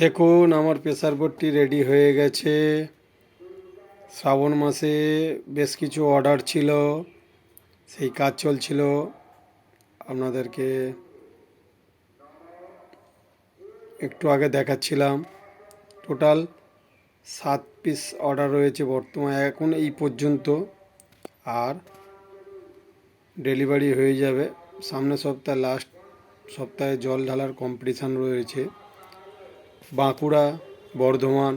দেখুন, আমার pressure বোর্ডটি ready হয়ে গেছে। শ্রাবণ মাসে বেশ কিছু অর্ডার ছিল, সেই কাজ চলছিল। আপনাদেরকে একটু আগে দেখাচ্ছিলাম। টোটাল সাত পিস অর্ডার রয়েছে বর্তমানে, এখন এই পর্যন্ত আর ডেলিভারি হয়ে যাবে। সামনের সপ্তাহে, লাস্ট সপ্তাহে জল ঢালার কম্পিটিশান রয়েছে। বাঁকুড়া, বর্ধমান,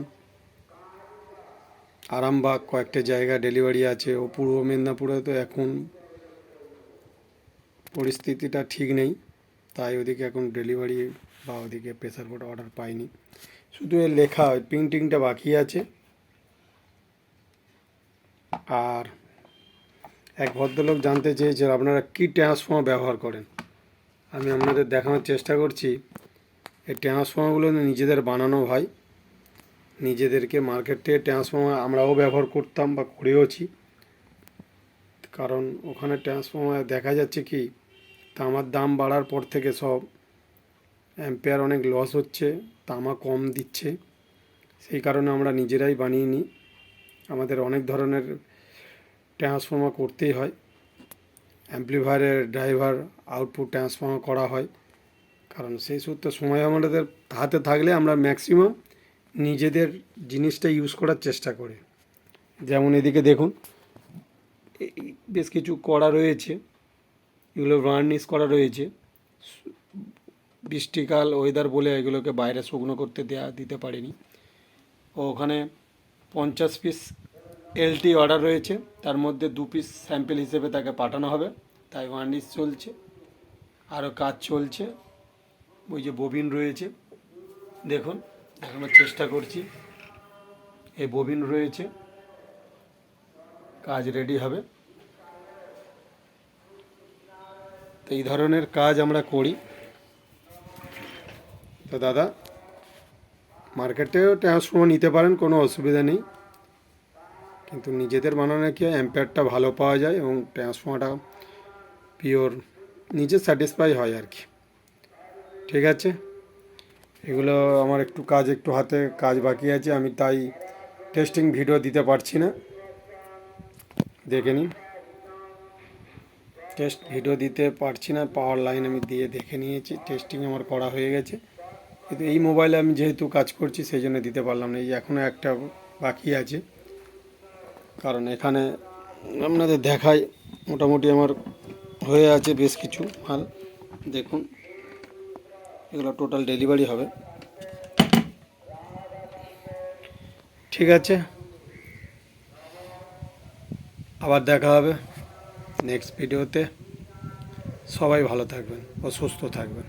আরামবাগ কয়েকটা জায়গা ডেলিভারি আছে। ও পূর্ব মেদিনীপুরে তো এখন পরিস্থিতিটা ঠিক নেই, তাই ওদিকে এখন ডেলিভারি বা ওদিকে প্রেসার বোর্ড অর্ডার পাইনি। শুধু এর লেখা প্রিন্টিংটা বাকি আছে। আর এক ভদ্রলোক জানতে চেয়েছে, আপনারা কী ট্রান্সফর্মার ব্যবহার করেন? আমি আপনাদের দেখানোর চেষ্টা করছি। এই ট্রান্সফর্মারগুলো নিজেদের বানানো হয় নিজেদেরকে মার্কেট থেকে ট্রান্সফর্মার আমরাও ব্যবহার করতাম বা করেওছি। কারণ ওখানে ট্রান্সফর্মার দেখা যাচ্ছে কি তামার দাম বাড়ার পর থেকে সব অ্যাম্পেয়ার অনেক লস হচ্ছে তামা কম দিচ্ছে। সেই কারণে আমরা নিজেরাই বানিয়ে নিই। আমাদের অনেক ধরনের ট্রান্সফর্মার করতেই হয়। অ্যাম্প্লিফায়ারের ড্রাইভার আউটপুট ট্রান্সফর্মার করা হয়। কারণ সেই সূত্রে সময় আমাদের হাতে থাকলে আমরা ম্যাক্সিমাম নিজেদের জিনিসটা ইউজ করার চেষ্টা করি। যেমন এদিকে দেখুন বেশ কিছু করা রয়েছে, এগুলো বার্নিশ করা রয়েছে। বৃষ্টিকাল ওয়েদার বলে এগুলোকে বাইরে শুকনো করতে দেওয়া দিতে পারিনি। ওখানে পঞ্চাশ পিস এলটি অর্ডার রয়েছে, তার মধ্যে দু পিস স্যাম্পেল হিসেবে তাকে পাঠানো হবে। তাই ওয়ার্নিশ চলছে আরও কাজ চলছে। ওই যে ববিন রয়েছে, দেখুন, দেখানোর চেষ্টা করছি। এই ববিন রয়েছে, কাজ রেডি হবে। তো এই ধরনের কাজ আমরা করি। তো দাদা মার্কেটেও ট্রান্সফর্মার নিতে পারেন, কোনো অসুবিধা নেই। কিন্তু নিজেদের বানানো কি অ্যাম্পেয়ারটা ভালো পাওয়া যায় এবং ট্রান্সফর্মারটা পিওর নিজে স্যাটিসফাই হয় আর কি। ঠিক আছে? এগুলো আমার একটু কাজ একটু হাতে কাজ বাকি আছে, আমি তাই টেস্টিং ভিডিও দিতে পারছি না। দেখে নিন। টেস্ট ভিডিও দিতে পারছি না পাওয়ার লাইন আমি দিয়ে দেখে নিয়েছি টেস্টিং আমার করা হয়ে গেছে। কিন্তু এই মোবাইলে আমি যেহেতু কাজ করছি, সেই জন্য দিতে পারলাম না। এই এখনও একটা বাকি আছে। কারণ এখানে আপনাদের দেখাই, মোটামুটি আমার হয়ে আছে বেশ কিছু মাল। দেখুন। এগুলো টোটাল ডেলিভারি হবে। ঠিক আছে। আবার দেখা হবে নেক্সট ভিডিওতে সবাই ভালো থাকবেন ও সুস্থ থাকবেন।